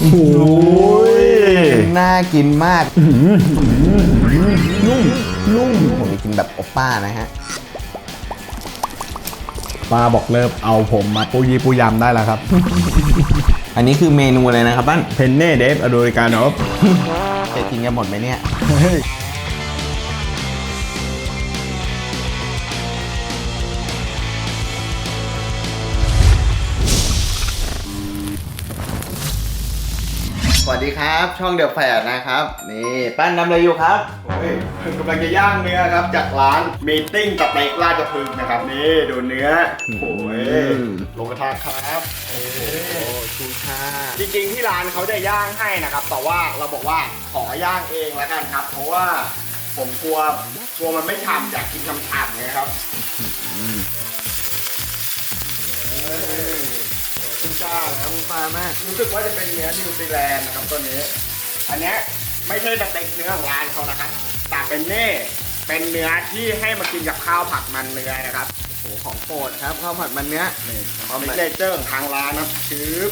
โอ้ยน่ากินมากนุ่มนุ่มผมจะกินแบบโอป้านะฮะป้าบอกเลิฟเอาผมมาปูยีปูยำได้แล้วครับ อันนี้คือเมนูอะไรนะครับบ้านเพนเน่เดฟอเมริกาโนจะกินกันหมดไหมเนี่ย วัสดีครับ ช่องเดือดแฝดนะครับ นี่ปั้นทำอะไรอยู่ครับกำลังจะย่างเนื้อครับ จากร้านมีติ้งกับเต็กราชพฤกษ์นะครับนี่ดูเนื้อโอ้ยอืมลงกระทะครับโอ้ชูชาจริงๆที่ร้านเขาจะย่างให้นะครับ แต่ว่าเราบอกว่าขอย่างเองแล้วกันครับ เพราะว่าผมกลัวกลัวมันไม่ฉ่ำอยากกินฉ่ำๆไงครับ คุณจ้าแล้วปลามาก รู้สึกว่าจะเป็นเนื้อนิวซีแลนด์นะครับตัวนี้ อันเนี้ยไม่ใช่สเต็กเนื้อของร้านเขานะครับ แต่เป็นเน่เป็นเนื้อที่ให้มากินกับข้าวผัดมันเนื้อนะครับโอ้โหของโปรดครับข้าวผัดมันเนื้อนี่ความเป็นเนเจอร์ของทางร้านนะครับชืบ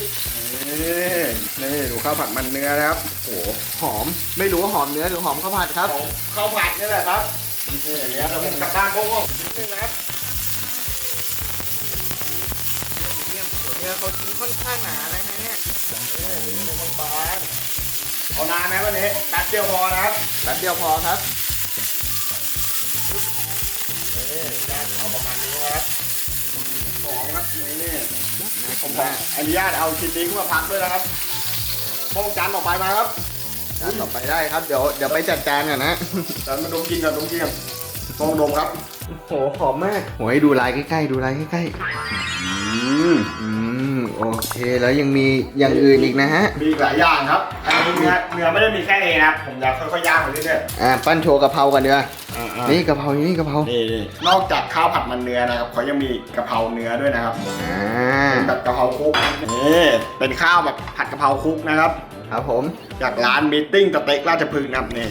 นี่นี่ดูข้าวผัดมันเนื้อนะครับโอ้โหหอมไม่รู้ว่าหอมเนื้อหรือหอมข้าวผัดครับของข้าวผัดนี่แหละครับนี่เนื้อเราผมกลับบ้านโค้งๆนิดนึงนะครับ นื้อเขาชิ้นค่อนข้างหนานะฮะเนี่ยนี่เนื้อบางๆเอานานไหมวันนี้แป๊บเดียวพอนะครับแป๊บเดียวพอครับนี่ได้เอาประมาณนี้นะครับสองครับนี่น่าผกิมนขอมากอนุญาตเอาชิ้นนี้ขึ้นมาพักด้วยนะครับป้องจานต่อไปมาครับจานต่อไปได้ครับเดี๋ยวเดี๋ยวไปจัดจานก่อนนะจานมาดมกินกันดมกินกันลองดมครับโหหอมมากโหให้ดูลายใกล้ๆดูลายใกล้อืมๆอืม โอเคแล้วยังมีอย่างอื่นอีกนะฮะ มีอีกหลายอย่างครับ อันนี้เนื้อเนื้อไม่ได้มีแค่นี้นะครับ ผมจะค่อยๆย่างไปเรื่อยอ่าปั้นโชว์กะเพรากันดีกว่าๆอ่าๆนี่กะเพราอยู่นี่กะเพรานี่นี่นอกจากข้าวผัดมันเนื้อนะครับเขายังมีกะเพราเนื้อด้วยนะครับอ่าเป็นแบบกะเพราคลุกนี่เป็นข้าวแบบผัดกะเพราคลุกนะครับ ครับผมจากร้านมิทติ้งสเต็กราชพฤกษ์นะครับนี่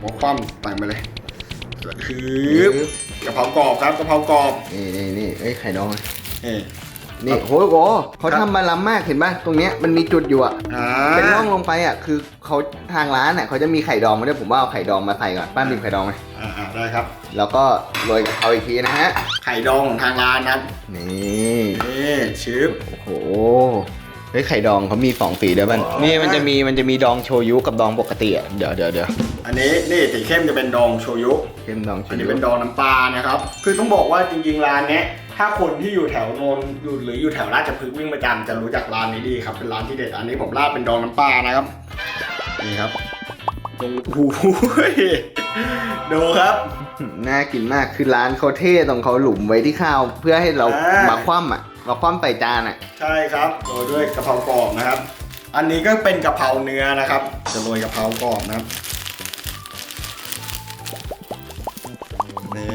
หัวคว่ำใส่มาเลยคือกะเพรากรอบครับกะเพรากรอบนี่นี่นี่เอ้ยไข่ดองนี่ นี่โหโหเขาทำมาล้ำมากเห็นป่ะตรงเนี้ยมันมีจุดอยู่อะอ่าเป็นร่องลงไปอะคือเขาทางร้านอะเขาจะมีไข่ดองมาด้วยผมว่าเอาไข่ดองมาใส่ก่อนปั้นเป็นไข่ดองไหมอ่าอ่าได้ครับ แล้วก็โรยกะเพราอีกทีนะฮะไข่ดองของทางร้านนะครับนี่นี่ชืบโอ้โหเฮ้ยไข่ดองเขามีสองสีด้วยป่ะนี่มันจะมีมันจะมีดองโชยุกับดองปกติอะเดี๋ยวเดี๋ยวเดี๋ยวอันนี้นี่สีเข้มจะเป็นดองโชยุเข้มดองโชอันนี้ยุเป็นดองน้ำปลานะครับ คือต้องบอกว่าจริงๆร้านเนี้ย ถ้าคนที่อยู่แถวโนนอยู่หรืออยู่แถวราชพฤกษ์วิ่งประจำจะรู้จักร้านนี้ดีครับ เป็นร้านที่เด็ด อันนี้ผมราดเป็นดองน้ำปลานะครับ นี่ครับโอ้โหดูครับ น่ากินมาก คือร้านเขาเท่ตรงเขาหลุมไว้ที่ข้าว เพื่อให้เราอ่าม มาคว่ำอะ มาคว่ำใส่จานอะ ใช่ครับโรยด้วยกะเพรากรอบนะครับ อันนี้ก็เป็นกะเพราเนื้อนะครับ จะโรยกะเพรากรอบนะครับ นี่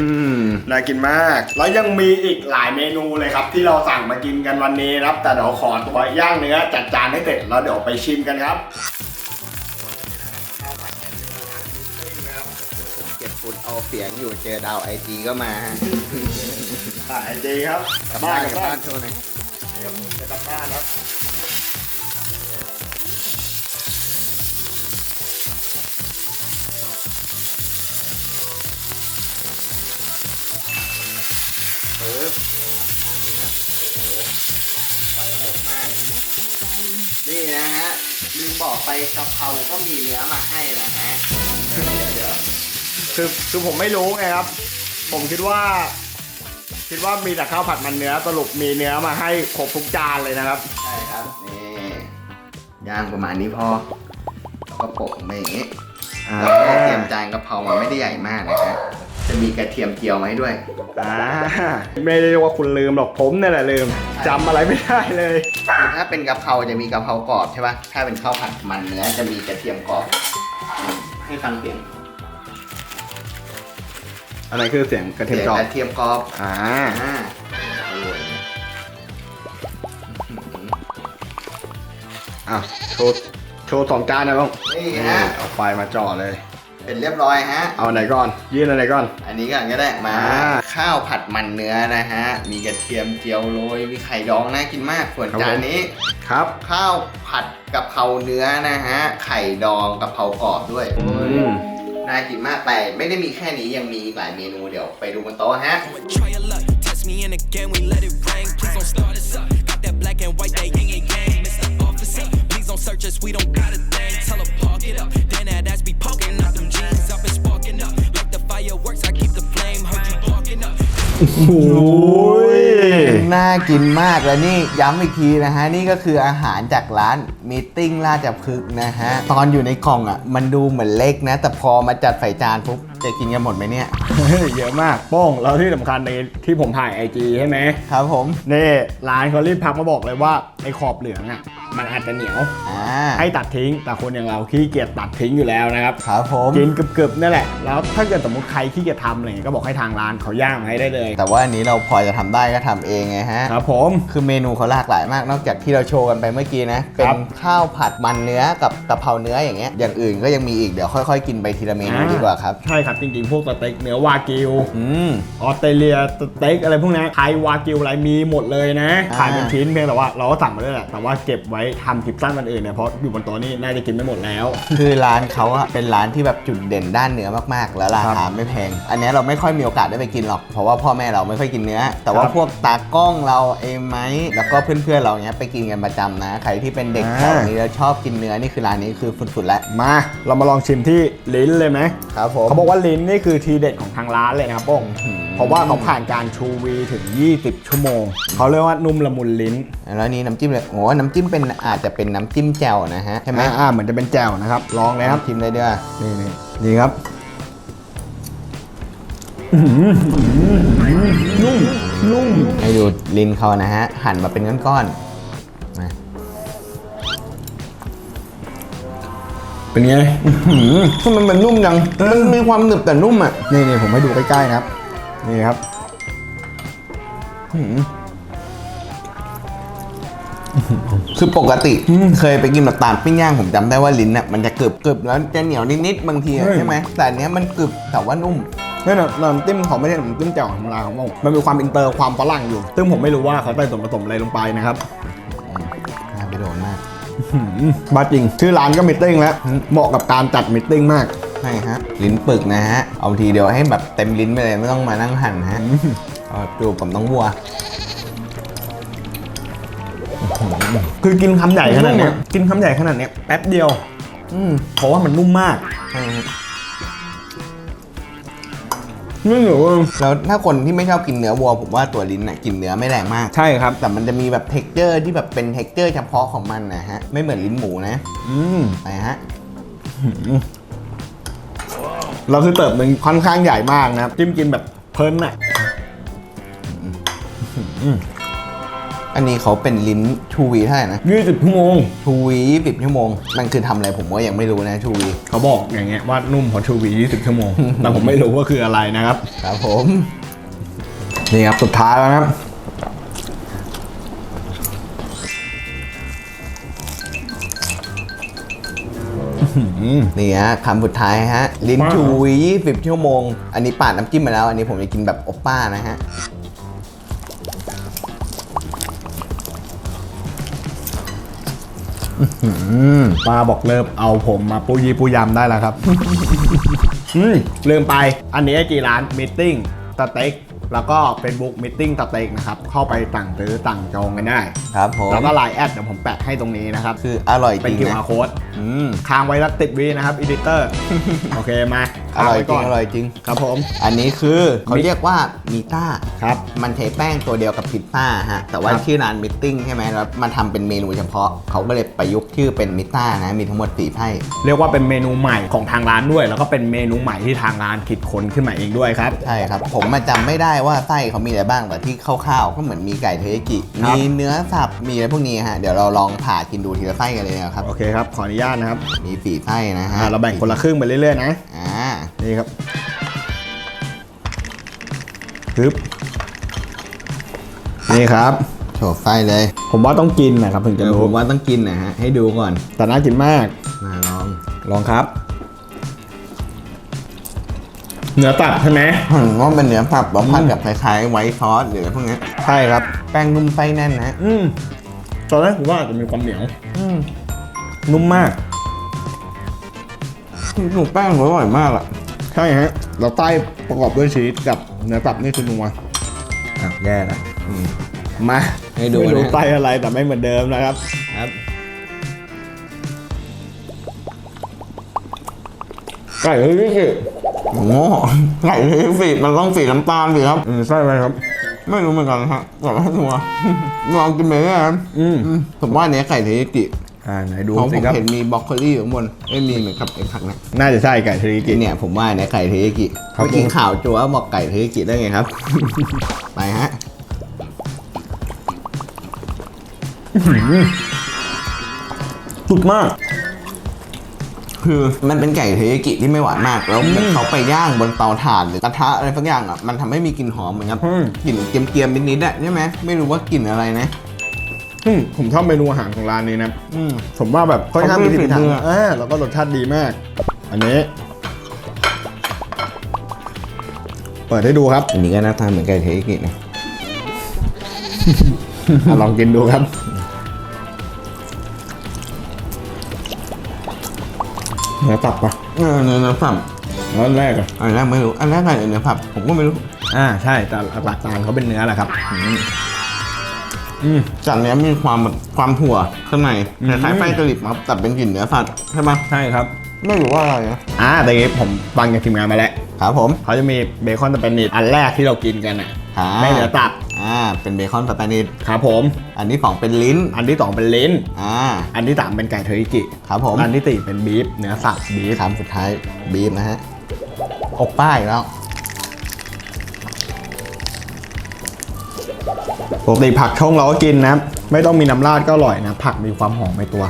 อืมน่ากินมาก แล้วยังมีอีกหลายเมนูเลยครับ ที่เราสั่งมากินกันวันนี้นะครับ แต่เดี๋ยวขอตัวย่างเนื้อจัดจานให้เสร็จแล้วเดี๋ยวไปชิมกันครับเก็บฝุ่นเอาเสียงอยู่เจอดาวไอจีก็มาฮะถ่ายจริงครับกลับบ้าบ้านนกกลัลับบบ้าบ้านนโชว์หน่อยครับจะกลับบ้านครับ เออนี่นะฮะลืมบอกไปกะเพราก็มีเนื้อมาให้นะฮะคือคือผมไม่รู้ไงครับ ผมคิดว่า คิดว่ามีแต่ข้าวผัดมันเนื้อสรุปมีเนื้อมาให้ครบทุกจานเลยนะครับ ใช่ครับนี่ย่างประมาณนี้พอแล้วก็โปะมาอย่างนี้แล้วก็เตรียมจานกะเพรามาไม่ได้ใหญ่มากนะฮะ จะมีกระเทียมเจียวมาให้ด้วย อ่าไม่ได้เรียกว่าคุณลืมหรอกผมเนี่ยแหละลืมจำอะไรไม่ได้เลย คือถ้าเป็นกะเพราจะมีกะเพรากรอบใช่ปะถ้าเป็นข้าวผัดมันเนื้อจะมีกระเทียมกรอบอืมให้ฟังเสียงอะไรคือเสียงกระเทียมเสียงกรอบกระเทียมกรอบอ่าอ่าอร่อยอะโชว์โชว์สองจานนะบ้างนี่ฮะ เอาไฟมาจ่อเลย เป็นเรียบร้อยฮะ เอาไหนก่อน ยื่นอะไรก่อน อันนี้ก่อนก็ได้มา อ่าข้าวผัดมันเนื้อนะฮะ มีกระเทียมเจียวโรย มีไข่ดองน่ากินมากส่วนครับจานผม นี้ ครับ ข้าวผัดกะเพราเนื้อนะฮะ ไข่ดองกะเพรากรอบด้วยมน่ากินมากแต่ไม่ได้มีแค่นี้ยังมีอีกหลายเมนูเดี๋ยวไปดูบนโต๊ะฮะ Try your luck, test me in again, we let it rain. Please don't start us up. Got that black and white, that yin and yang. Mr. Officer, please don't search us, we don't got a thing. Tell her park it up, โอ้ย น่ากินมากแล้วนี่ย้ำอีกทีนะฮะ นี่ก็คืออาหารจากร้านมีติ้งราชพฤกษ์นะฮะ ตอนอยู่ในกล่องอะ มันดูเหมือนเล็กนะ แต่พอมาจัดใส่จานปุ๊บจะกินกันหมดไหมเนี่ย เยอะมากโป้งแล้วที่สำคัญในที่ผมถ่ายไอจีใช่ไหมครับผม นี่ร้านเขารีบพักมาบอกเลยว่าไอ้ขอบเหลืองอะมันอาจจะเหนียว อ่า ให้ตัดทิ้ง แต่คนอย่างเราขี้เกียจตัดทิ้งอยู่แล้วนะครับ ครับผม กินกรึบๆนั่นแหละ แล้วถ้าเกิดสมมติใครขี้เกียจทำอะไรเงี้ยก็บอกให้ทางร้านเขาย่างมาให้ได้เลย แต่ว่าอันนี้เราพอจะทำได้ก็ทำเองไงฮะครับผม คือเมนูเขาหลากหลายมากนอกจากที่เราโชว์กันไปเมื่อกี้นะ เป็นข้าวผัดมันเนื้อกับกะเพราเนื้ออย่างเงี้ยอย่างอื่นก็ยังมีอีกเดี๋ยวค่อยๆ กินไปทีละเมนูดีกว่าครับ ใช่ครับ จริงๆ พวกสเต็กเนื้อวากิว อืม ออสเตรเลียสเต็กอะไรพวกนี้ไทยวากิวอะไรมีหมดเลยนะอ่า ขายเป็นชิ้นเพียงแต่ว่าเราก็สั่งมาด้วยแหละแต่ว่าเก็บไว้ทำคลิปสั้นวันอื่นเนี่ยเพราะอยู่บนโต๊ะนี่น่าจะกินไม่หมดแล้ว คือร้านเขาอะเป็นร้านที่แบบจุดเด่นด้านเนื้อมากๆ แล้วราคาไม่แพง อันเนี้ยเราไม่ค่อยมีโอกาสได้ไปกินหรอก เพราะว่าพ่อแม่เราไม่ค่อยกินเนื้อ แต่ว่าครับพวกตากล้องเราเองไหมแล้วก็เพื่อนๆเราเนี้ยไปกินกันประจำนะ ใครที่เป็นเด็กอ่าแถวนี้แล้วชอบกินเนื้อนี่คือร้านนี้คือสุดๆแล้ว มาเรามาลองชิมที่ลิ้นเลยไหมครับผม เขาบอกว่าลิ้นนี่คือทีเด็ดของทางร้านเลยนะครับโป้งอืม เพราะว่าเขาผ่านการชูวีถึง 20 ชั่วโมง เขาเรียกว่านุ่มละมุนลิ้นแล้วนี่น้ำจิ้มเลยโอ้น้ำจิ้มเป็นอาจจะเป็นน้ำจิ้มแจ่วนะฮะใช่ไหมอ่าเหมือนจะเป็นแจ่วนะครับ ลองเลยครับ ชิมเลยด้วยนี่นี่นี่ครับ นุ่มนุ่มให้ดูลิ้นเขานะฮะ หั่นมาเป็นก้อนๆมาเป็นไงทำไมมันนุ่มจังมันมีความหนึบแต่นุ่มอะนี่นี่ผมให้ดูใกล้ๆนะครับ นี่ครับคือปกติเคยไปกินแบบตาลปิ้งย่างผมจำได้ว่าลิ้นอะมันจะกรึบกรึบแล้วจะเหนียวนิดๆบางทีอะเฮ้ยใช่ไหมแต่อันเนี้ยมันกรึบแต่ว่านุ่ม นี่นะน้ำจิ้มเขาไม่ใช่น้ำจิ้มแจ่วธรรมดาของผมมันมีความอินเตอร์ความฝรั่งอยู่ ซึ่งผมไม่รู้ว่าเขาใส่ส่วนผสมอะไรลงไปนะครับน่าไปโดนมากหืมบ้าจริง ชื่อร้านก็มิทติ้งแล้ว เหมาะกับการจัดมิทติ้งมากใช่ฮะ ลิ้นปึกนะฮะ เอาทีเดียวให้แบบเต็มลิ้นไปเลยไม่ต้องมานั่งหั่นฮะเอาจูบกับน้องวัวคือกินคำใหญ่ขนาดเนี้ยกินคำใหญ่ขนาดเนี้ยแป๊บเดียวอืมเพราะว่ามันนุ่มมากใช่ ฮะนี่หนูแล้วถ้าคนที่ไม่ชอบกินเนื้อวัวผมว่าตัวลิ้นน่ะกินเนื้อไม่แรงมาก ใช่ครับ แต่มันจะมีแบบเท็กเจอร์ที่แบบเป็นเท็กเจอร์เฉพาะของมันนะฮะ ไม่เหมือนลิ้นหมูนะ อืมไปฮะเราคือเติบหนึ่งค่อนข้างใหญ่มากนะครับ จิ้มกินแบบเพลินอะ อันนี้เขาเป็นลิ้นชูวีเท่าไหร่นะยี่สิบชั่วโมงชูวียี่สิบชั่วโมง มันคือทำอะไรผมก็ยังไม่รู้นะชูวี เขาบอกอย่างเงี้ยว่านุ่มเพอชูวี20ชั่วโมง แต่ผมไม่รู้ว่าคืออะไรนะครับ ครับผม นี่ครับ สุดท้ายแล้วนะครับนี่ฮะคำสุดท้ายฮะ ลิ้นว้าวชูวียี่สิบชั่วโมง อันนี้ปาดน้ำจิ้มมาแล้ว อันนี้ผมจะกินแบบโอปป้านะฮะ อืมปาบอกเริ่มเอาผมมาปูยีปูยำได้แล้วครับอืมลืมไป อันนี้ไอจีร้านมิทติ้งสเต็ก แล้วก็เป็นบุ๊กมิทติ้งสเต็กนะครับเข้าไปสั่งซื้อสั่งจองกันได้ ครับผมแล้วก็ไลน์แอดเดี๋ยวผมแปะให้ตรงนี้นะครับคืออร่อยจเป็นริงนะ QR code อืมค้างไว้แล้วติดวีนะครับอีดิเตอร์โอเคมาอร่อยค้างจริงไว้ก่นอร่อยจริงครับผม อันนี้คือเขาเรียกว่ามีต้าครับมันใช้แป้งตัวเดียวกับพิซซ่าฮะแต่ว่าครับชื่อร้านมิทติ้งใช่ไหมแล้วมาทำเป็นเมนูเฉพาะเขาก็เลยประยุกต์ชื่อเป็นมิต้านะมีทั้งหมดสี่ไพ่เรียกว่าเป็นเมนูใหม่ของทางร้านด้วย แล้วก็เป็นเมนูใหม่ที่ทางร้านคิดค้นขึ้นมาเองด้วยครับใช่ครับผมมาจำไม่ได้ว่าไส้เขามีอะไรบ้างแต่ที่คร่าวๆก็เหมือนมีไก่เทริยากิ ครับ มีเนื้อสับ มีอะไรพวกนี้ฮะ เดี๋ยวเราลองผ่ากินดูทีละไส้กันเลยนะครับ โอเคครับ ขออนุญาตนะครับมีสี่ไส้นะฮะอ่าเราแบ่งคนละครึ่งไปเรื่อยๆนะ อ่า นี่ครับปึ๊บนี่ครับ โชว์ไส้เลยผมว่าต้องกินนะครับถึงจะเดี๋ยวรู้ผมว่าต้องกินนะฮะ ให้ดูก่อนแต่น่ากินมาก มาลอง ลองครับ เนื้อตับใช่ไหมผมว่าเป็นเนื้อสับแล้วผัดกับคล้ายๆไวท์ซอสหรืออะไรพวกนี้ใช่ครับ แป้งนุ่มไส้แน่นนะอืมตอนแรกผมว่าอาจจะมีความเหนียวอืมนุ่มมากหนูแป้งเขาอร่อยมากอะใช่ฮะเราใต้ประกอบด้วยชีสกับเนื้อตับนี่คือนัวอะแย่ละอืมมาให้ดูไม่รู้นะไส้อะไรแต่ไม่เหมือนเดิมนะครับ ครับไก่เฮ้ยพี่ โอ้โหไก่เทฝีมันต้องสีน้ำตาลสิครับ อืมไส้อะไรครับ ไม่รู้เหมือนกันฮะแต่ว่าตัวลองกินไปแล้วกันอืมอืมผมว่าอันเนี้ยไก่เทริกิอ่าไหนดูของผสิมครับ เห็นมีบล็อกโคลี่อยู่ข้างบนไม่มีเหมือนกับไอ้ผักนะน่าจะใช่ไก่เทริกิ เนี่ยผมว่าอันเนี้ยไก่เทริกิครับ เมื่อกี้ผมข่าวจัวบอกไก่เทริกิได้ไงครับ ไปฮะ嗯สุดมาก คือมันเป็นไก่เทริกิที่ไม่หวานมาก แล้วเหมือนเขาไปย่างบนเตาถ่านหรือกระทะอะไรสักอย่างอะ มันทำให้มีกลิ่นหอมเหมือนครับอืม กลิ่นเกรียมๆนิดๆอะใช่ไหมไม่รู้ว่ากลิ่นอะไรนะ อืมผมชอบเมนูอาหารของร้านนี้นะ อืม ผมว่าแบบค่อนข้างมีเขามีพิถีพิถันฝีมือ อ่าแล้วก็รสชาติดีมาก อันนี้ เปิดให้ดูครับอันนี้ก็น่าทานเหมือนไก่เทริกินะ อะลองกินดูครับ เนื้อตับปะเออเนื้อเนื้อผับแล้วอันแรกอะอันแรกไม่รู้ อันแรกไก่เนื้อผับผมก็ไม่รู้ อ่าใช่แต่หลักๆต่างเขาเป็นเนื้อแหละครับอืมอืมจานเนี้ยมีความแบบความถั่วข้างในอืมคล้ายๆแป้งกะหรี่ครับแต่เป็นกลิ่นเนื้อสัตว์ใช่ไหมใช่ครับ ไม่รู้ว่าอะไรนะอ่าแต่นี้ผมฟังจากทีมงานมาแล้วครับผมเขาจะมีเบคอนสเปนิดอันแรกที่เรากินกันอะอ่าไม่เหลือตับ อ่าเป็นเบคอนสเปนิชครับผม อันที่สองเป็นลิ้นอันที่สองเป็นลิ้น อ่า อันที่สามเป็นไก่เทอริกิครับผม อันที่สี่เป็นบีฟเนื้อสัตว์บีฟคำสุดท้ายบีฟนะฮะอกป้ายแล้วปกติผักช่องเราก็กินนะ ไม่ต้องมีน้ำราดก็อร่อยนะ ผักมีความหอมในตัว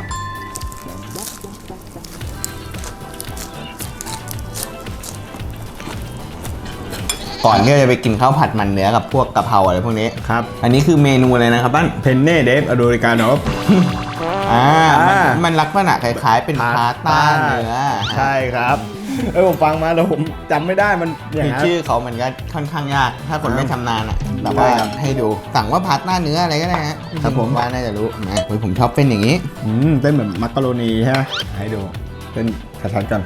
ก่อนที่เราจะไปกินข้าวผัดมันเนื้อกับพวกกะเพราอะไรพวกนี้ ครับ อันนี้คือเมนูอะไรนะครับบ้านเพนเน่เดฟอโดริกาโนฟอ่าอ่ามั มันลักษณะคล้าย ๆ เป็นพาสต้าเนื้อใช่ครับเออผมฟังมาแล้วผมจำไม่ได้มันอย่างคือนั้น ชื่อเขามันก็ค่อนข้างยาก ถ้าคนไม่ชำนาญอะแต่ว่าใช่ครับให้ดูสั่งว่าพาสต้าเนื้ออะไรก็ได้ฮะครับผม ว่าน่าจะรู้นะเฮ้ยผมชอบเป็นอย่างนี้ อืมเป็นเหมือนมักกะโรนีใช่ไหมให้ดูเป็นชัดๆกัน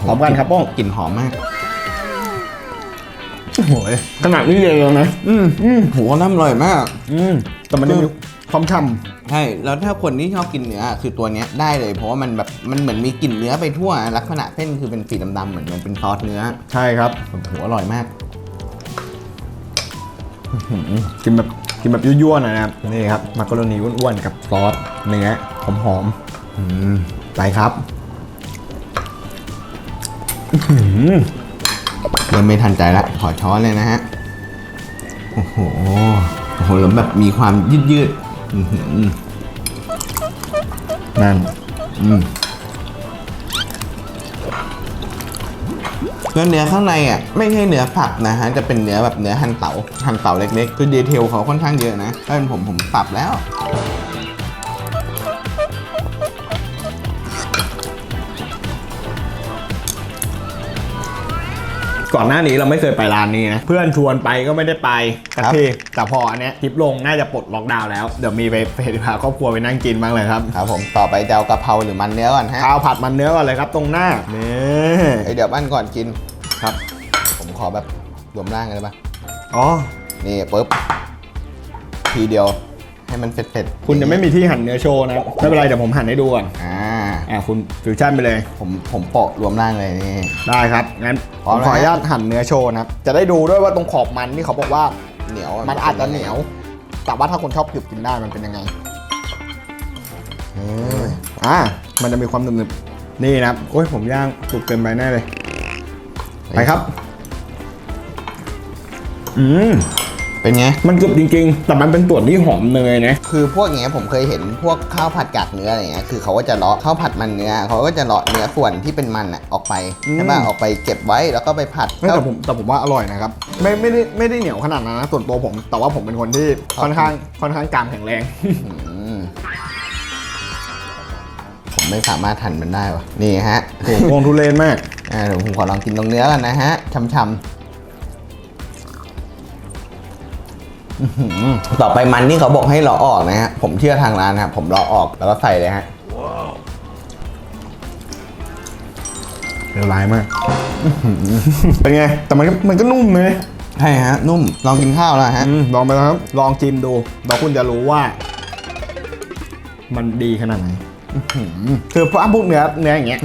พร้อมกันครับป้องกลิ่นหอมมาก โอ้โหขนาดนี้เลยแล้วนะอืมอืมโหน้ำอร่อยมาก อืมแต่มันจะมีความฉ่ใช่ แล้วถ้าคนที่ชอบกินเนื้อคือตัวเนี้ยได้เลย เพราะว่ามันแบบมันเหมือนมีกลิ่นเนื้อไปทั่ว ลักษณะเส้นคือเป็นสีดำๆเหมือนมันเป็นซอสเนื้อำใช่ครับโอ้โหอร่อยมากอืมกินแบบกินแบบยั่วๆหน่อยนะครับนี่ครับมักกะโรนีอ้วนๆกับซอสเนื้อหอมอืมๆไปครับเริ่มไม่ทันใจละขอช้อนเลยนะฮะ โอ้โห โอ้โหแล้วแบบมีความยืดยืดนั่น อืมแล้วเนื้อข้างในอะไม่ใช่เนื้อผักนะฮะจะเป็นเนื้อแบบเนื้อหั่นเตาหั่นเตาเล็กๆ คือดีเทลเขาค่อนข้างเยอะนะถ้าเป็นผมผมปรับแล้ว ก่อนหน้านี้เราไม่เคยไปร้านนี้นะ เพื่อนชวนไปก็ไม่ได้ไปแต่ครับทีแต่พออันเนี้ยคลิปลงน่าจะปลดล็อกดาวน์แล้ว เดี๋ยวมีไปไปพาครอบครัวไปนั่งกินบ้างเลยครับครับผมต่อไปจะเอากะเพราหรือมันเนื้อก่อนฮะข้าวผัดมันเนื้อก่อนเลยครับตรงหน้านี่เอ้ยเดี๋ยวบ้านก่อนกินครับ ผมขอแบบรวมร่างกันได้ปะอ๋อ นี่ปุ๊บทีเดียวให้มันเสร็จๆคุณจะไม่มีที่หั่นเนื้อโชว์นะไม่เป็นไรเดี๋ยวผมหั่นให้ดูก่อน อ่า อ่าคุณฟิวชั่นไปเลย ผมผมโปะรวมร่างเลยนี่ ได้ครับ งั้นพผร้อมมแล้ว ขออนุญาตหั่นเนื้อโชว์นะครับ จะได้ดูด้วยว่าตรงขอบมันที่เขาบอกว่าเหนียวมันอาจจะเหนียว แต่ว่าถ้าคนชอบกรึบกินได้มันเป็นยังไงเอออ่ามันจะมีความหนึบๆนี่นะครับ โอ้ยผมย่างสุกเกินไปแน่เลย ไปครับ อืม เป็นไง มันกรึบจริงๆ แต่มันเป็นส่วนที่หอมเนยนะ คือพวกอย่างเงี้ยผมเคยเห็นพวกข้าวผัดกากเนื้ออะไรเงี้ย คือเขาก็จะเลาะข้าวผัดมันเนื้อ เขาก็จะเลาะเนื้อส่วนที่เป็นมันอะออกไปอืมใช่ป่ะออกไปเก็บไว้แล้วก็ไปผัดไม่แต่ผมแต่ผมว่าอร่อยนะครับ ไม่ไม่ได้ไม่ได้เหนียวขนาดนั้นนะส่วนตัวผม แต่ว่าผมเป็นคนที่ค่อนข้างค่อนข้างกรามแข็งแรงอืมผมไม่สามารถทันมันได้วะนี่ฮะโอ้โหวงทุเรศมากอ่าเดี๋ยวผมขอลองกินตรงเนื้อกันนะฮะช่ำๆ ต่อไปมันนี่เขาบอกให้เราออกนะฮะ ผมเชื่อทางร้านนะครับ ผมรอออกแล้วก็ใส่เลยฮะเร็วร้ายมาก เป็นไง แต่มันก็มันก็นุ่มเลยใช่ฮะ นุ่ม ลองกินข้าวแล้วฮะอืมลองไปแล้วครับ ลองจิ้มดูแล้วคุณจะรู้ว่า มันดีขนาดไหน คือพวกพวกเนื้อเนื้ออย่างเงี้ย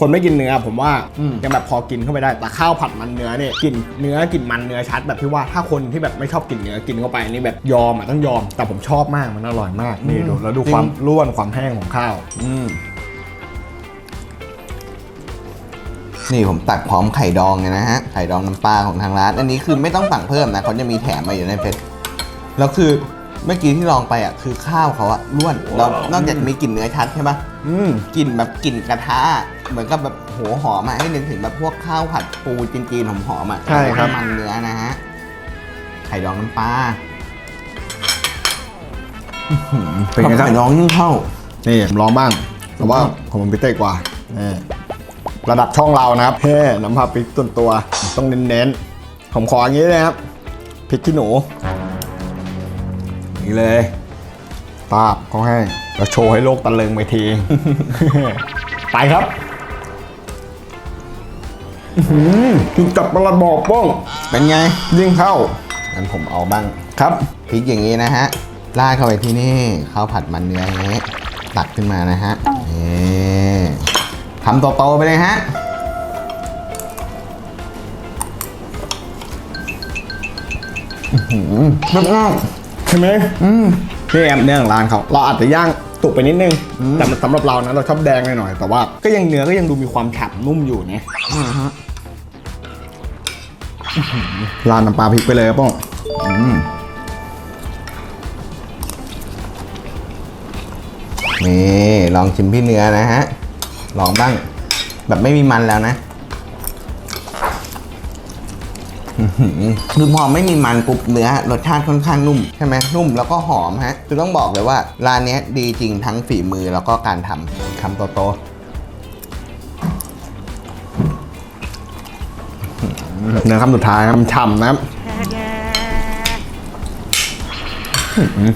คนไม่กินเนื้อผมว่าอืมยังแบบพอกินเข้าไปได้แต่ข้าวผัดมันเนื้อเนี่ยกลิ่นเนื้อกลิ่นมันเนื้อชัดแบบที่ว่าถ้าคนที่แบบไม่ชอบกินเนื้อกินเข้าไปนี่แบบยอมอะต้องยอม แต่ผมชอบมากมันอร่อยมากนี่ดูแล้วดูความร่วนความแห้งของข้าวอืมนี่ผมตักพร้อมไข่ดองเลยนะฮะไข่ดองน้ำปลาของทางร้าน อันนี้คือไม่ต้องสั่งเพิ่มนะเขาจะมีแถมมาอยู่ในเพชรแล้วคือ เมื่อกี้ที่ลองไปอะคือข้าวเขาอะร่วนแล้วนอกจากมีกลิ่นเนื้อชัดใช่ปะอืมกลิ่นแบบกลิ่นกระทะเหมือนกับแบบโหหอมอะให้นึกถึงแบบพวกข้าวผัดปูจีนๆหอมๆอะใช่ครับน้ำมันเนื้อนะฮะไข่ดองน้ำปลาเป็นไงครับ ไข่ดองยิ่งเข้านี่ผมลองบ้างแต่ว่าของผมพิเศษกว่านี่ระดับช่องเรานะครับเฮ้น้ำผักพริกต้นตัวต้องเน้นๆผมขออย่างนี้เลยครับพริกขี้หนู นี่เลยปาบเขาให้แล้วโชว์ให้โลกตะลึงไปที ไปครับกินกับปลาบอกป้อง เป็นไง ยิ่งเข้างั้นผมเอาบ้างครับพริกอย่างนี้นะฮะราดเข้าไปที่นี่ข้าวผัดมันเนื้ออย่างนี้ ตักขึ้นมานะฮะนี่ทำโตๆไปเลยฮะมากมาก ใช่ไหมอืมนี่แอมเนื้อของร้านเขาเราอาจจะย่างตุกไปนิดนึง แต่มันสำหรับเรานะเราชอบแดงหน่อยๆแต่ว่าก็ยังเนื้อก็ยังดูมีความฉ่ำนุ่มอยู่เนี่ยร้านน้ำปลาพริกไปเลยครับป้องนี่ลองชิมพี่เนื้อนะฮะ ลองบ้าง แบบไม่มีมันแล้วนะ คือพอไม่มีมันปุ๊บเนื้อรสชาติค่อนข้างนุ่มใช่ไหมนุ่มแล้วก็หอมฮะคือต้องบอกเลยว่าร้านเนี้ยดีจริงทั้งฝีมือแล้วก็การทำคำโตๆเนื้อคำสุดท้ายครับมันฉ่ำนะครับ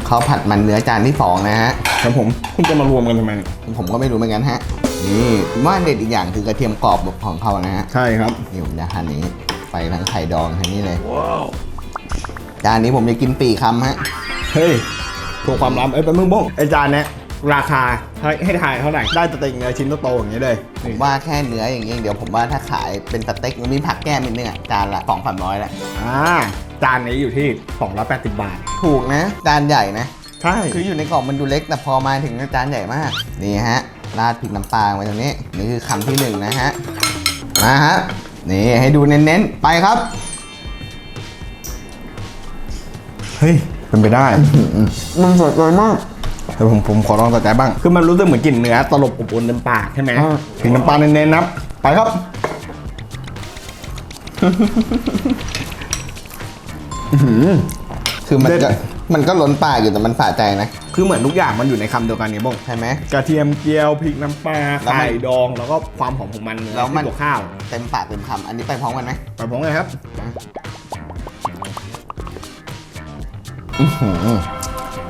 ข้าวผัดมันเนื้อจานที่สองนะฮะครับผมคุณจะมารวมกันทำไม ผมก็ไม่รู้เหมือนกันฮะ นี่ว่าเด็ดอีกอย่างคือกระเทียมกรอบของเขานะฮะ ใช่ครับนี่ผมจะหั่นอย่างนี้ ไปทั้งไข่ดองทั้งนี้เลยจานนี้ผมจะกินปีคำฮะ เฮ้ยตัวความลับเอ้ยเป็นมึงบ้องไอจานเนี้ยราคาให้ให้ทายเท่าไหร่ได้สเต็กเนื้อชิ้นโตๆอย่างนี้เลยผมว่าแค่เนื้ออย่างนี้อย่างเดียวผมว่าถ้าขายเป็นสเต็กมีผักแก้มนิดนึงอะจานละสองสามร้อยแหละอ่าจานนี้อยู่ที่280บาท ถูกนะ จานใหญ่นะใช่คืออยู่ในกล่องมันดูเล็กแต่พอมาถึงจานใหญ่มากนี่ฮะราดพริกน้ำปลาไว้ตรงนี้นี่คือคำที่หนึ่งนะฮะมาฮะ นี่ให้ดูเน้นๆ ไปครับ เฮ้ย เป็นไปได้ มันสดเลยมากแต่ผมผมขอลองตัดใจบ้าง คือมันรู้สึกเหมือนกลิ่นเนื้อตลบอบอวนเต็มปากใช่ไหมอ่า ถึงน้ำปลาเน้นๆนะครับไปครับคือมันเด็ดก็ มันก็ล้นปากอยู่แต่มันสะใจนะ คือเหมือนทุกอย่างมันอยู่ในคำเดียวกันเนี่ยบ้งใช่ไหม กระเทียมเจียวพริกน้ำปลาแล้วมันไข่ดอง แล้วก็ความหอมของมันเนื้อแล้วมันที่ตัวข้าวเต็มปากเต็มคำอันนี้ไปพร้อมกันไหมไปพร้อมกันครับ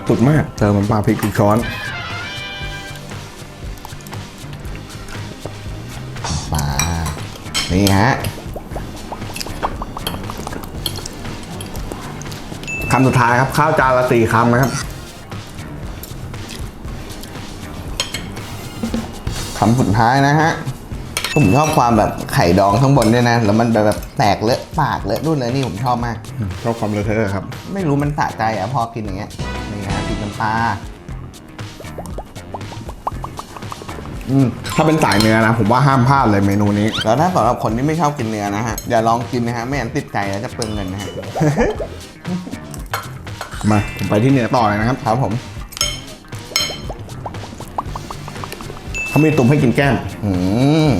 สุดมากเติมน้ำปลาพริกอีกช้อน มานี่ฮะ คำสุดท้ายครับ ข้าวจานละสี่คำนะครับคำสุดท้ายนะฮะผมชอบความแบบไข่ดองข้างบนด้วยนะ แล้วมันแบบแตกเลอะปากเลอะนู่นเลยนี่ผมชอบมาก ชอบความเลอะเทอะครับ ไม่รู้มันสะใจอะพอกินอย่างเงี้ยนี่ฮะพริกน้ำปลาอืมถ้าเป็นสายเนื้อนะ ผมว่าห้ามพลาดเลยเมนูนี้ แล้วถ้าสำหรับคนที่ไม่ชอบกินเนื้อนะฮะ อย่าลองกินนะฮะ ไม่งั้นติดใจแล้วจะเปลืองเงินนะฮะ มาผมไปที่เนื้อต่อเลยนะครับครับผมเขามีตุ้มให้กินแก้มอืม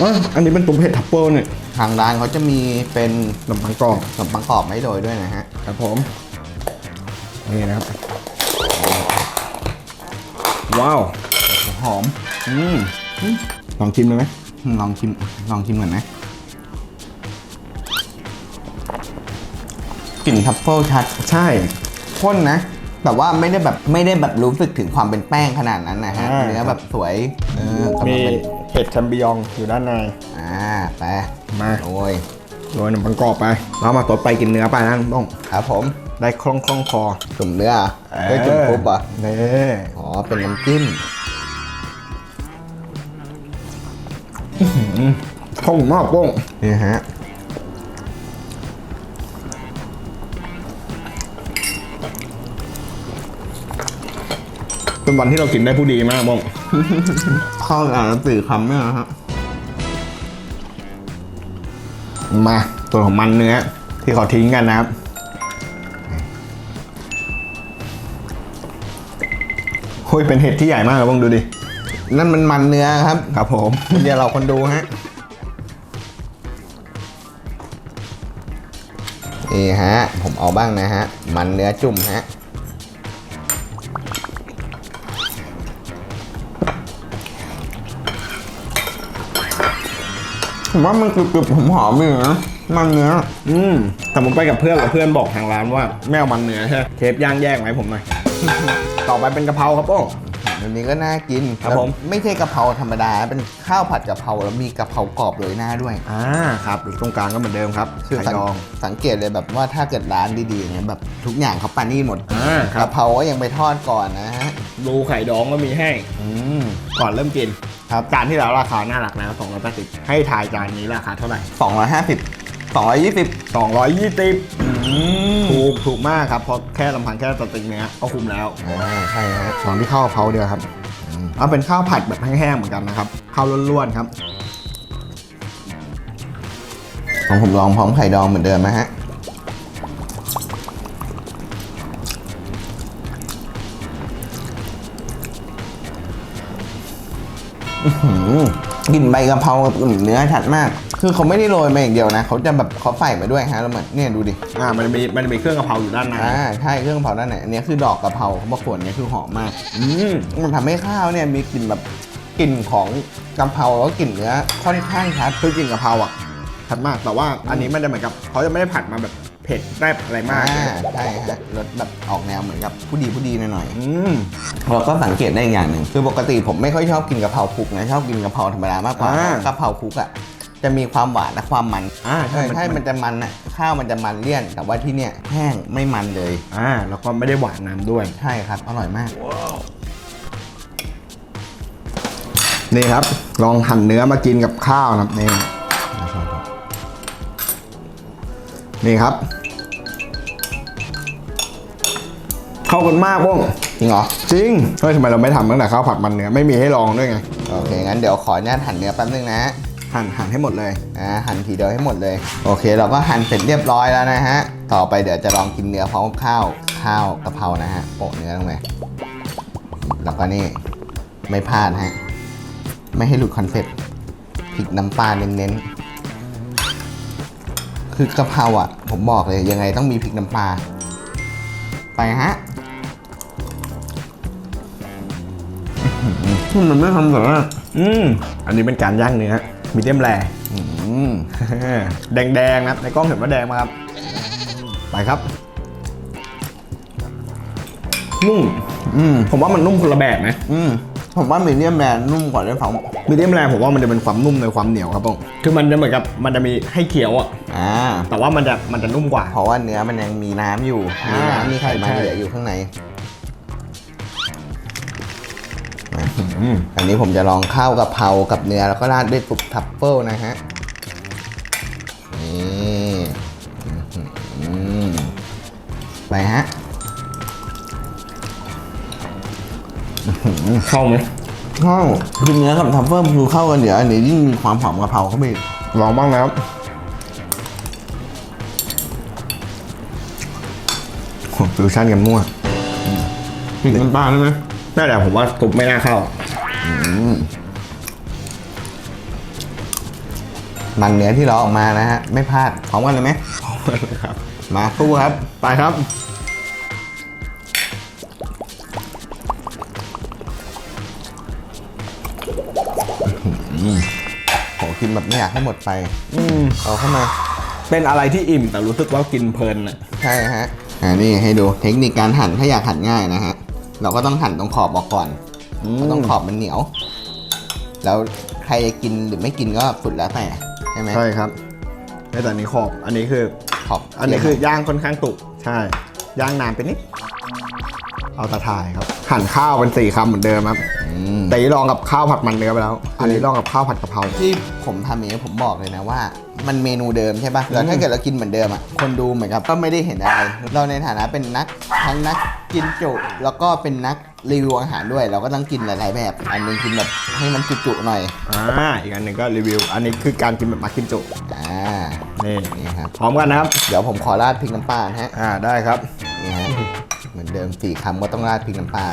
อะอันนี้เป็นตุ้มเผ็ดทัพเปิลเนี่ยทางร้านเขาจะมีเป็นขนมปังกรอบขนมปังกรอบไม่โรยด้วยนะฮะ ครับผม นี่นะครับ ว้าว หอม อืมอืมลองชิมเลยไหมลองชิมลองชิมก่อนนะกลิ่นทัฟเฟิลชัด ใช่ ข้นนะ แต่ว่าไม่ได้แบบไม่ได้แบบรู้สึกถึงความเป็นแป้งขนาดนั้นนะฮะอ่า เนื้อแบบสวยเออกำมีลังเป็นเห็ดแชมปิญองอยู่ด้านใน อ่าไปมา โอ้ยโรยขนมปังกรอบไปแล้วมาตดไปกินเนื้อไปนะต้อง ครับผมได้คล่องคล่องคอจุ่มเนื้อได้จุ่มปุ๊บเหรอะนี่อ๋อเป็นน้ำจิ้มคล่องมากโป้งนี่ฮะ เป็นวันที่เรากินได้ผู้ดีมากโป้งข้าวอ่านสี่คำเนี่ยนะฮะมาส่วนของมันเนื้อที่เขาทิ้งกันนะครับ โอ้ยเป็นเห็ดที่ใหญ่มากเลยบ้งดูดิ นั่นมันมันเนื้อครับ ครับผมเดี๋ยวเราคนดูฮะนี่ฮะ ผมเอาบ้างนะฮะ มันเนื้อจุ่มฮะ ผมว่ามันกรึบๆหอมๆอยู่นะมันเนื้ออืมแต่ผมไปกับเพื่อนกับเพื่อนบอกทางร้านว่าไม่เอามันเนื้อใช่ไหมเชฟย่างแยกมาให้ผมหน่อย ต่อไปเป็นกะเพราครับโป้ งอันนี้ก็น่ากินครับแล้วผมไม่ใช่กะเพราธรรมดา เป็นข้าวผัดกะเพราแล้วมีกะเพรากรอบโรยหน้าด้วย อ่าครับอยู่ตรงกลางก็เหมือนเดิมครับคือไข่สังดอง สังเกตเลยแบบว่าถ้าเกิดร้านดีๆเนี่ยแบบทุกอย่างเขาปานี่หมดอ่าครับ กะเพราก็ยังไปทอดก่อนนะฮะดูไข่ดองก็มีให้ อืม ก่อนเริ่มกินครับ จานที่แล้วราคาน่ารักแล้ว280ให้ทายจานนี้ราคาเท่าไหร่ส องร้อยห้าสิบสองร้อยยี่สิบ220ถูกถูกมากครับเพราะแค่ลำพังแค่สติ๊กเนี้ยก็คุ้มแล้วอ่าใช่ฮะตอนที่ข้าวกะเพราเดียวครับเอาเป็นข้าวผัดแบบแห้งๆเหมือนกันนะครับข้าวล้วนๆครับของผมลองพร้อมไข่ดองเหมือนเดิมนะฮะอื้อหือกลิ่นใบกะเพรากับกลิ่นเนื้อชัดมาก คือเขาไม่ได้โรยมาอย่างเดียวนะเขาจะแบบเขาใส่มาด้วยฮะแล้วเหมือนเนี่ยดูดิอ่ามันจะมีมันจะมีเครื่องกะเพราอยู่ด้านในอ่าใช่เครื่องกะเพราด้านไหนอันนี้คือดอกกะเพราเขาบอกขวดเนี้คือหอมมากอืมมันทำให้ข้าวเนี่ยมีกลิ่นแบบกลิ่นของกะเพราแล้วกลิ่นเนื้อค่อนข้างชัดคือกินกะเพราอะชัดมากแต่ว่าอันนี้มันจะเหมือนกับเขาจะไม่ได้ผัดมาแบบเผ็ดแซ่บอะไรมากอ่าใช่ฮะรสแบบออกแนวเหมือนกับผู้ดีผู้ดีหน่อยอืมๆเราก็สังเกตได้อีกอย่างหนึ่งคือปกติผมไม่ค่อยชอบกินกะเพราคลุกนะชอบกินกะเพราธรรมดามากกว่าอ่ากะเพราคลุกอะ จะมีความหวานและความมันอ่าใช่ใช่ใช่มันจะมันอะข้าวมันจะมันเลี่ยน แต่ว่าที่เนี่ยแห้งไม่มันเลย อ่าแล้วก็ไม่ได้หวานน้ำด้วย ใช่ครับ อร่อยมาก นี่ครับ ลองหั่นเนื้อมากินกับข้าวนะครับนี่นี่ครับ เข้ากันมากบ้งจริงเหรอ จริงเฮ้ยทำไมเราไม่ทำตั้งแต่ข้าวผัดมันเนื้อไม่มีให้ลองด้วยไง โอเค งั้นเดี๋ยวขออนุญาตหั่นเนื้อแป๊บนึงนะ หั่นหั่นให้หมดเลยอ่าหั่นทีเดียวให้หมดเลย โอเค เราก็หั่นเสร็จเรียบร้อยแล้วนะฮะ ต่อไปเดี๋ยวจะลองกินเนื้อพร้อมกับข้าวข้าวกะเพรานะฮะโปะเนื้อลงไปแล้วก็นี่ไม่พลาดฮะไม่ให้หลุดคอนเซ็ปต์พริกน้ำปลาเน้นๆคือกะเพราอะ ผมบอกเลยยังไงต้องมีพริกน้ำปลาไปฮะมันไม่ทำแบบว่าอืมอันนี้เป็นการย่างเนื้อ มีเดียมแรอืมแดงๆนะครับในกล้องเห็นว่าแดงไหมครับ ไปครับ นุ่มอืมผมว่ามันนุ่มคนละแบบนะอืมผมว่ามีเดียมแรนนุ่มกว่าด้วยซ้มีเดียมแรผมว่ามันจะเป็นความนุ่มในความเหนียวครับผมคือมันจะเหมือนกับมันจะมีให้เคี้ยวอะำอ่าแต่ว่ามันจะมันจะนุ่มกว่า เพราะว่าเนื้อมันยังมีน้ำอยู่ มีอ่าน้ำมีไขมันใช่เหลืออยู่ข้างใน อืมอันนี้ผมจะลองข้าวกะเพรากับเนื้อแล้วก็ราดด้วยซุปทัฟเฟิลนะฮะนี่อื้อหือไปฮะเข้าไหมข้าวคือเนื้อกับทัฟเฟิลคือเข้ากันเดี๋ยวอันนี้ยิ่งมีความหอมกะเพราเข้าไปอีกลองบ้างนะครับโอ้ฟิวชั่นกันมั่วพริกน้ำปลาใช่ไหม น่าแต่ผมว่าตุบไม่น่าเข้า มันเนื้อที่เราออกมานะฮะ ไม่พลาดพร้อมกันเลยไหมครับ มาสู้ครับ ไปครับขอกินแบบไม่อยากให้หมดไปอืมเอาเข้ามา เป็นอะไรที่อิ่มแต่รู้สึกว่ากินเพลินอะ ใช่ฮะ อ่านี่ให้ดูเทคนิคการหั่นถ้าอยากหั่นง่ายนะฮะ เราก็ต้องหั่นตรงขอบออกก่อนเพราะตรงขอบมันเหนียว แล้วใครจะกินหรือไม่กินก็สุดแล้วแต่ใช่ไหมใช่ครับไอ้แต่อันนี้ขอบอันนี้คือขอบอันนี้คือย่างค่อนข้างตุกใช่ย่างนานไปนิดเอาตาถ่ายครับ หั่นข้าวเป็นสี่คำเหมือนเดิมครับมแต่นี้ลองกับข้าวผัดมันเนื้อไปแล้ว อันนี้ลองกับข้าวผัดกะเพราที่ผมทำเองผมบอกเลยนะว่า มันเมนูเดิมใช่ปะแล้วถ้าเกิดเรากินเหมือนเดิมอะคนดูเหมือนกับก็ไม่ได้เห็นอะไร เราในฐานะเป็นนักทั้งนักกินจุแล้วก็เป็นนักรีวิวอาหารด้วย เราก็ต้องกินหลายๆแบบ อันหนึงกินแบบให้มันจุๆหน่อยอ่าอีกอันหนึ่งก็รีวิว อันนี้คือการกินแบบมากินจุอ่านี่นี่ครับพร้อมกันนะครับ เดี๋ยวผมขอราดพริกน้ำปลานะฮะอ่าได้ครับนี่ฮะเหมือนเดิมสี่คำก็ต้องราดพริกน้ำปลา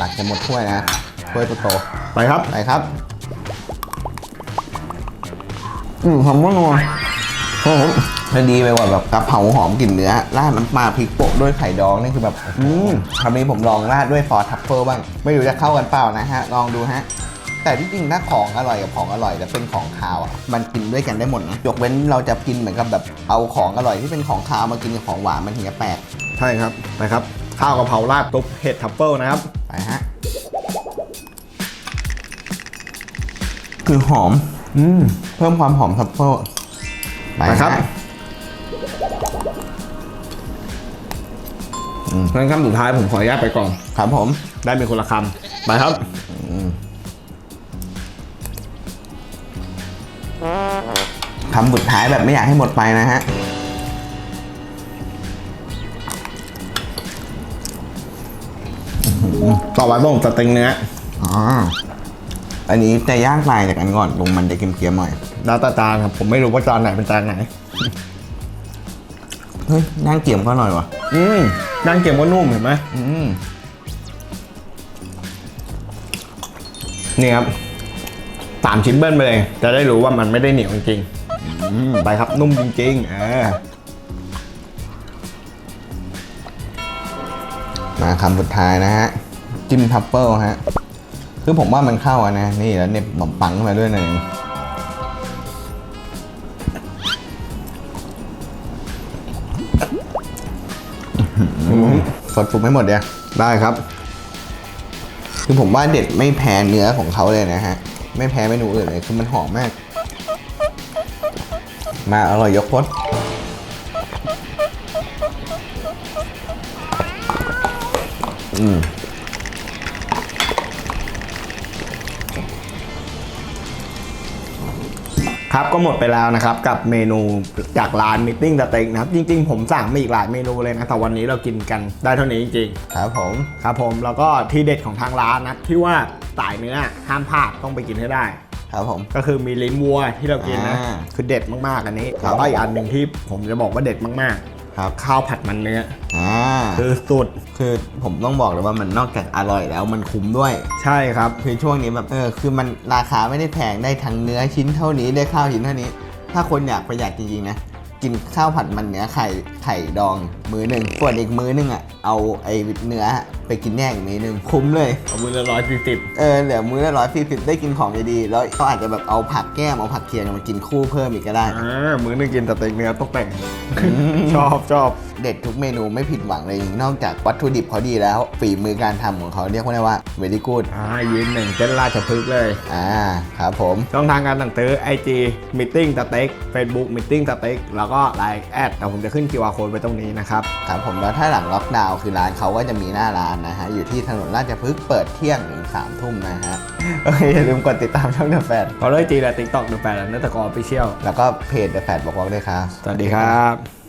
ตักจะหมดถ้วยนะถ้วยโตไปครับๆไปครับ อืมหอมมากเลยโอ้โหถ้าดีไปกว่าแบบกะเพราหอมกลิ่นเนื้อราดน้ำปลาพริกโปะด้วยไข่ดองนี่คือแบบอืมคำนี้ผมลองราดด้วยฟอร์ทัฟเฟิลบ้าง ไม่รู้จะเข้ากันเปล่านะฮะ ลองดูฮะ แต่ที่จริงถ้าของอร่อยกับของอร่อยแล้วเป็นของคาวอะมันกินด้วยกันได้หมดนะยกเว้นเราจะกินเหมือนกับแบบเอาของอร่อยที่เป็นของคาวมากินกับของหวานมันถึงจะแปลกใช่ครับไปครับ ข้าวกะเพราราดตุ๊บเห็ดทัฟเฟิลนะครับไปฮะคือหอม อืมเพิ่มความหอมทัฟเฟิลไปครับฮะงั้นคำสุดท้ายผมขออนุญาตไปก่อนครับผม ได้เป็นคนละคำไปครับคำสุดท้ายแบบไม่อยากให้หมดไปนะฮะต่อไปผมสเต็งเนื้ออ๋อ อันนี้จะย่างปลายจากกันก่อนลงมันจะเค็มๆหน่อยดาวตาจานครับ ผมไม่รู้ว่าจานไหนเป็นจานไหน เฮ้ยย่างเกี่ยมก็อร่อยวะอืมย่างเกมก็นุ่มเห็นไหมอืมนี่ครับสามชิ้นเบิ้ลไปเลย จะได้รู้ว่ามันไม่ได้เหนียวจริงๆไปครับนุ่มจริงๆเออมาคำสุดท้ายนะฮะ จิ้มทัฟเฟิลฮะ คือผมว่ามันเข้าอะนะ นี่แล้วเนี่ยขนมปังขึ้นมาด้วยหนึ่งสดฟุกไม่หมดเดียวได้ครับ คือผมว่าเด็ดไม่แพ้เนื้อของเขาเลยนะฮะ ไม่แพ้เมนูอื่นเลย คือมันหอมมาก มาอร่อยยกพดอืม ครับก็หมดไปแล้วนะครับกับเมนูจากร้านมิทติ้งสเต็กนะครับจริง ๆ ผมสั่งมาอีกหลายเมนูเลยนะแต่วันนี้เรากินกันได้เท่านี้จริงครับผมๆครับผมแล้วก็ที่เด็ดของทางร้านนะที่ว่าสายเนื้อห้ามพลาดต้องไปกินให้ได้ครับผมก็คือมีลิ้นวัวที่เรากินนะอ่าคือเด็ดมากๆอันนี้ครับแล้วก็อีกอันหนึ่งที่ผมจะบอกว่าเด็ดมาก ครับๆข้าวผัดมันเนื้ออ่าคือสุดคือผมต้องบอกเลยว่ามันนอกจากอร่อยแล้วมันคุ้มด้วย ใช่ครับ คือช่วงนี้แบบเออคือมันราคาไม่ได้แพงได้ทั้งเนื้อชิ้นเท่านี้ได้ข้าวชิ้นเท่านี้ ถ้าคนอยากประหยัดจริงๆนะ กินข้าวผัดมันเนื้อไข่ไข่ดองมือหนึ่งส่วนอีกมือหนึ่งอะเอาไอ้เนื้อไปกินแยกอีกมือหนึ่งคุ้มเลย เอามือละร้อยสี่สิบเออเหลือมื้อละร้อยสี่สิบได้กินของดีๆแล้วก็อาจจะแบบเอาผักแก้มเอาผักเคียงมากินคู่เพิ่มอีกก็ได้ อ่ามือหนึงกินสเต็กเนื้อตกแต่ง ชอบชอบเด็ดทุกเมนูไม่ผิดหวังเลยนอกจากวัตถุดิบเขาดีแล้ว ฝีมือการทำของเขาเรียกว่าได้ว่า very good อ่ายืนหนึ่งเจ้นราชพฤกษ์เลยอ่าครับผม ช่องทางการสั่งซื้อ IG Meeting สเต็ก Facebook Meeting สเต็กแล้วก็ Line แอดแต่ผมจะขึ้น QR code ไว้ตรงนี้นะครับ ครับผมแล้วถ้าหลังล็อกดาวน์คือร้านเขาก็จะมีหน้าร้านนะฮะ อยู่ที่ถนนราชพฤกษ์เปิดเที่ยงถึงสามทุ่มนะฮะ โอเค อย่าลืมกดติดตามช่องเดอะแฟนขอเลยจีและ TikTok ดูแฟนและนัตกรพิเชียลแล้วก็เพจเดอะแฟนบอกว่าด้วยครับ สวัสดีครับ